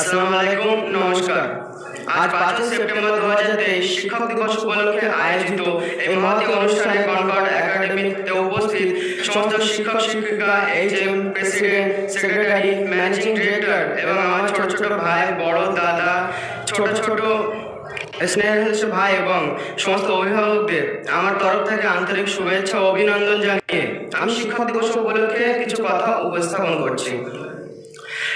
আসসালামু আলাইকুম, নমস্কার। আজ পাঁচই সেপ্টেম্বর দু হাজার তেইশ শিক্ষক দিবস উপলক্ষে আয়োজিত এই মহতি অনুষ্ঠানে কনকর্ড একাডেমিতে উপস্থিত সমস্ত শিক্ষক, শিক্ষিকা H M, president, secretary, managing director এবং আমার ছোট ছোট ভাই, বড় দাদা, ছোট ছোট স্নেহ ভাই এবং সমস্ত অভিভাবকদের আমার তরফ থেকে আন্তরিক শুভেচ্ছা ও অভিনন্দন জানিয়ে আমি শিক্ষক দিবস উপলক্ষে কিছু কথা উপস্থাপন করছি।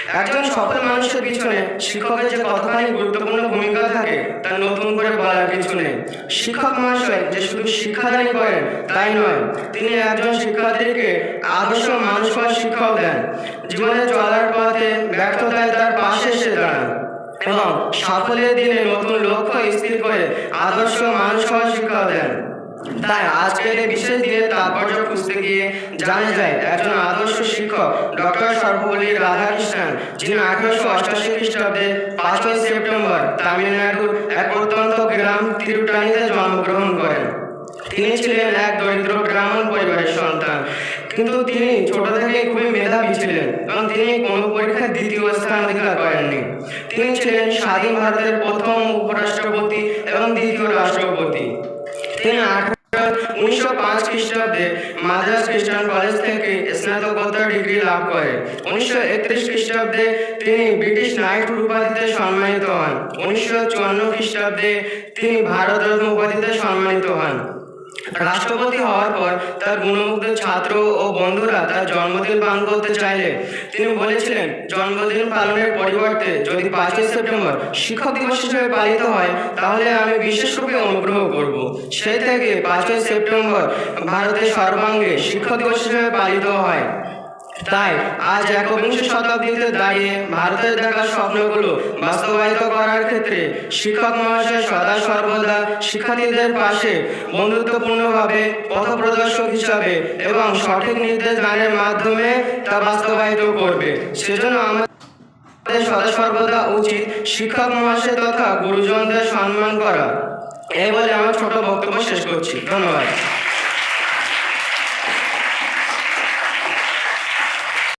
একজন সফল মানুষের পিছনে শিক্ষকের যে কতখানি গুরুত্বপূর্ণ ভূমিকা থাকে তা নতুন করে বলার কিছু নেই। শিক্ষক মহাশয় যে শুধু শিক্ষাদানই করেন তাই নয় তিনি একজন শিক্ষার্থীকে আদর্শ মানুষ হওয়ার শিক্ষাও দেন। জীবনে চলার পথে ব্যর্থতায় তার পাশে এসে দাঁড়ান। এবং সাফল্যের দিনে নতুন লক্ষ্য স্থির করে আদর্শ মানুষ হওয়ার শিক্ষাও দেন। তাই আজকের এই বিশেষ দিনে তাৎপর্য খুঁজতে গিয়ে জানা যায় একজন আদর্শ শিক্ষক ডক্টর সর্বপল্লী রাধাকৃষ্ণন, যিনি আঠারোশো অষ্টাশি খ্রিস্টাব্দে পাঁচই সেপ্টেম্বর তামিলনাড়ুর এক প্রত্যন্ত গ্রাম তিরুটানিতে জন্মগ্রহণ করেন। তিনি ছিলেন এক দরিদ্র ব্রাহ্মণ পরিবারের সন্তান, কিন্তু তিনি ছোট থেকে খুবই মেধাবী ছিলেন এবং তিনি কোনো পরীক্ষায় দ্বিতীয় স্থান অধিকার করেননি। তিনি ছিলেন স্বাধীন ভারতের প্রথম উপরাষ্ট্রপতি এবং দ্বিতীয় রাষ্ট্রপতি। তিনি আঠারো পাঁচ খ্রিস্টাব্দে মাদ্রাস খ্রিস্টান কলেজ থেকে স্নাতকোত্তর ডিগ্রি লাভ করেন উনিশশো একত্রিশ খ্রিস্টাব্দে তিনি ব্রিটিশ নাইট উপাধিতে সম্মানিত হন। উনিশশো চুয়ান্ন খ্রিস্টাব্দে তিনি ভারতরত্ন উপাধিতে সম্মানিত হন। রাষ্ট্রপতি হওয়ার পর তার গুণমুগ্ধ ছাত্র ও বন্ধুরা তার জন্মদিন পালন করতে চাইলেন তিনি বলেছিলেন, জন্মদিন পালনের পরিবর্তে যদি পাঁচই সেপ্টেম্বর শিক্ষক দিবস হিসেবে পালিত হয়, তাহলে আমি বিশেষরূপে অনুগ্রহ করব। সেই থেকে পাঁচই সেপ্টেম্বর ভারতের সর্বাঙ্গে শিক্ষক দিবস হিসেবে পালিত হয়। তাই আজ একবিংশ শতাব্দীতে দাঁড়িয়ে ভারতের দেখা স্বপ্নগুলো বাস্তবায়িত করার ক্ষেত্রে শিক্ষক মহাশয় সদা সর্বদা শিক্ষার্থীদের পাশে বন্ধুত্বপূর্ণভাবে, পথপ্রদর্শক হিসাবে এবং সঠিক নির্দেশ দানের মাধ্যমে তা বাস্তবায়িত করবে। সেজন্য আমাদের সদা সর্বদা উচিত শিক্ষক মহাশয় তথা গুরুজনদের সম্মান করা। এই বলে আমার ছোট বক্তব্য শেষ করছি। ধন্যবাদ।